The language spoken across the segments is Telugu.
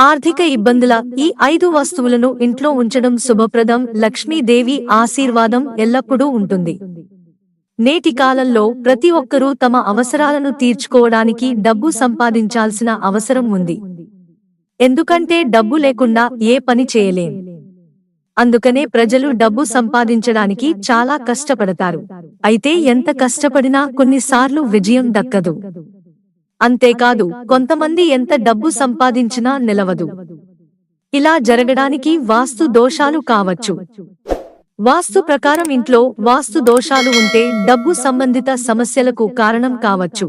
ఆర్థిక ఇబ్బందుల ఈ ఐదు వస్తువులను ఇంట్లో ఉంచడం శుభప్రదం. లక్ష్మీదేవి ఆశీర్వాదం ఎల్లప్పుడూ ఉంటుంది. నేటి కాలంలో ప్రతి ఒక్కరూ తమ అవసరాలను తీర్చుకోవడానికి డబ్బు సంపాదించాల్సిన అవసరం ఉంది. ఎందుకంటే డబ్బు లేకుండా ఏ పని చేయలేం. అందుకనే ప్రజలు డబ్బు సంపాదించడానికి చాలా కష్టపడతారు. అయితే ఎంత కష్టపడినా కొన్నిసార్లు విజయం దక్కదు. అంతేకాదు కొంతమంది ఎంత డబ్బు సంపాదించినా నిలవదు. ఇలా జరగడానికి వాస్తు దోషాలు కావచ్చు. వాస్తు ప్రకారం ఇంట్లో వాస్తు దోషాలు ఉంటే డబ్బు సంబంధిత సమస్యలకు కారణం కావచ్చు.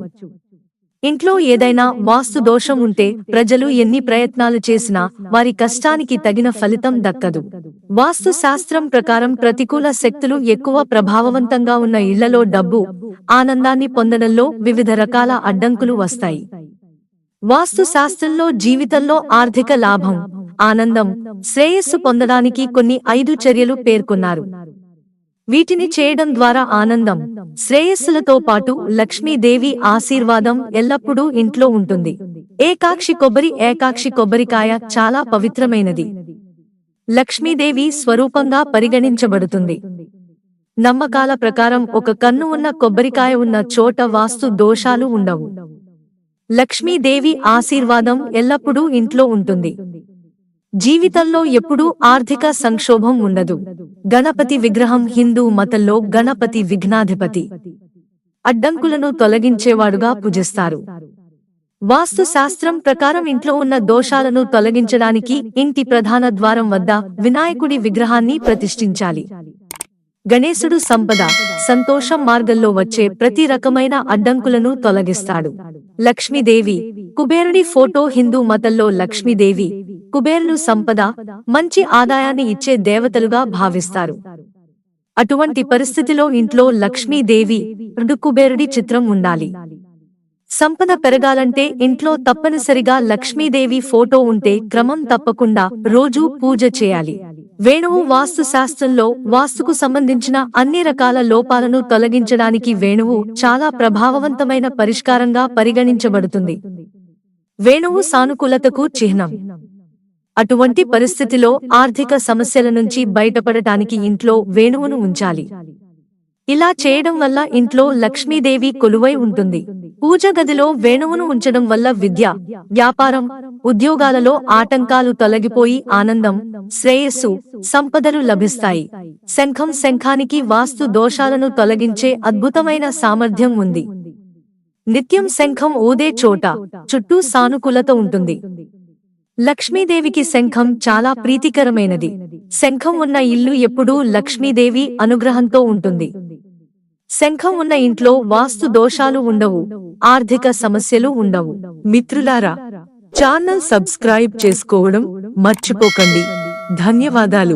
ఇంట్లో ఏదైనా వాస్తు దోషం ఉంటే ప్రజలు ఎన్ని ప్రయత్నాలు చేసినా వారి కష్టానికి తగిన ఫలితం దక్కదు. వాస్తు శాస్త్రం ప్రకారం ప్రతికూల శక్తులు ఎక్కువ ప్రభావవంతంగా ఉన్న ఇళ్ళలో డబ్బు ఆనందాన్ని పొందడంలో వివిధ రకాల అడ్డంకులు వస్తాయి. వాస్తు శాస్త్రంలో జీవితంలో ఆర్థిక లాభం ఆనందం శ్రేయస్సు పొందడానికి కొన్ని ఐదు చర్యలు పేర్కొన్నారు. వీటిని చేయడం ద్వారా ఆనందం. శ్రేయస్సులతో పాటు లక్ష్మీదేవి ఆశీర్వాదం ఎల్లప్పుడూ ఇంట్లో ఉంటుంది. ఏకాక్షి కొబ్బరి ఏకాక్షి కొబ్బరికాయ చాలా పవిత్రమైనది. లక్ష్మీదేవి స్వరూపంగా పరిగణించబడుతుంది. నమ్మకాల ప్రకారం ఒక కన్ను ఉన్న కొబ్బరికాయ ఉన్న చోట వాస్తు దోషాలు ఉండవు. లక్ష్మీదేవి ఆశీర్వాదం ఎల్లప్పుడూ ఇంట్లో ఉంటుంది. జీవితంలో ఎప్పుడూ ఆర్థిక సంక్షోభం ఉండదు. గణపతి విగ్రహం హిందూ మతంలో గణపతి విఘ్నాధిపతి. అడ్డంకులను తొలగించేవాడుగా పూజిస్తారు. వాస్తు శాస్త్రం ప్రకారం ఇంట్లో ఉన్న దోషాలను తొలగించడానికి ఇంటి ప్రధాన ద్వారం వద్ద వినాయకుడి విగ్రహాన్ని ప్రతిష్ఠించాలి. గణేశుడు సంపద సంతోషం మార్గంలో వచ్చే ప్రతి రకమైన అడ్డంకులను తొలగిస్తాడు. లక్ష్మీదేవి కుబేరుడి ఫోటో హిందూ మతంలో లక్ష్మీదేవి కుబేరులు సంపద మంచి ఆదాయాన్ని ఇచ్చే దేవతలుగా భావిస్తారు. అటువంటి పరిస్థితిలో ఇంట్లో లక్ష్మీదేవి రెండు కుబేరుడి చిత్రం ఉండాలి. సంపద పెరగాలంటే ఇంట్లో తప్పనిసరిగా లక్ష్మీదేవి ఫోటో ఉంటే క్రమం తప్పకుండా రోజూ పూజ చేయాలి. వేణువు వాస్తు శాస్త్రంలో వాస్తుకు సంబంధించిన అన్ని రకాల లోపాలను తొలగించడానికి వేణువు చాలా ప్రభావవంతమైన పరిష్కారంగా పరిగణించబడుతుంది. వేణువు సానుకూలతకు చిహ్నం. అటువంటి పరిస్థితిలో ఆర్థిక సమస్యల నుంచి బయటపడటానికి ఇంట్లో వేణువును ఉంచాలి. ఇలా చేయడం వల్ల ఇంట్లో లక్ష్మీదేవి కొలువై ఉంటుంది. పూజ గదిలో వేణువును ఉంచడం వల్ల విద్య వ్యాపారం ఉద్యోగాలలో ఆటంకాలు తొలగిపోయి ఆనందం శ్రేయస్సు సంపదలు లభిస్తాయి. శంఖం శంఖానికి వాస్తు దోషాలను తొలగించే అద్భుతమైన సామర్థ్యం ఉంది. నిత్యం శంఖం ఊదే చోట చుట్టూ సానుకూలత ఉంటుంది. లక్ష్మీదేవికి శంఖం చాలా ప్రీతికరమైనది. శంఖం ఉన్న ఇల్లు ఎప్పుడూ లక్ష్మీదేవి అనుగ్రహంతో ఉంటుంది. శంఖం ఉన్న ఇంట్లో వాస్తు దోషాలు ఉండవు ఆర్థిక సమస్యలు ఉండవు. మిత్రులారా ఛానల్ సబ్స్క్రైబ్ చేసుకోవడం మర్చిపోకండి. ధన్యవాదాలు.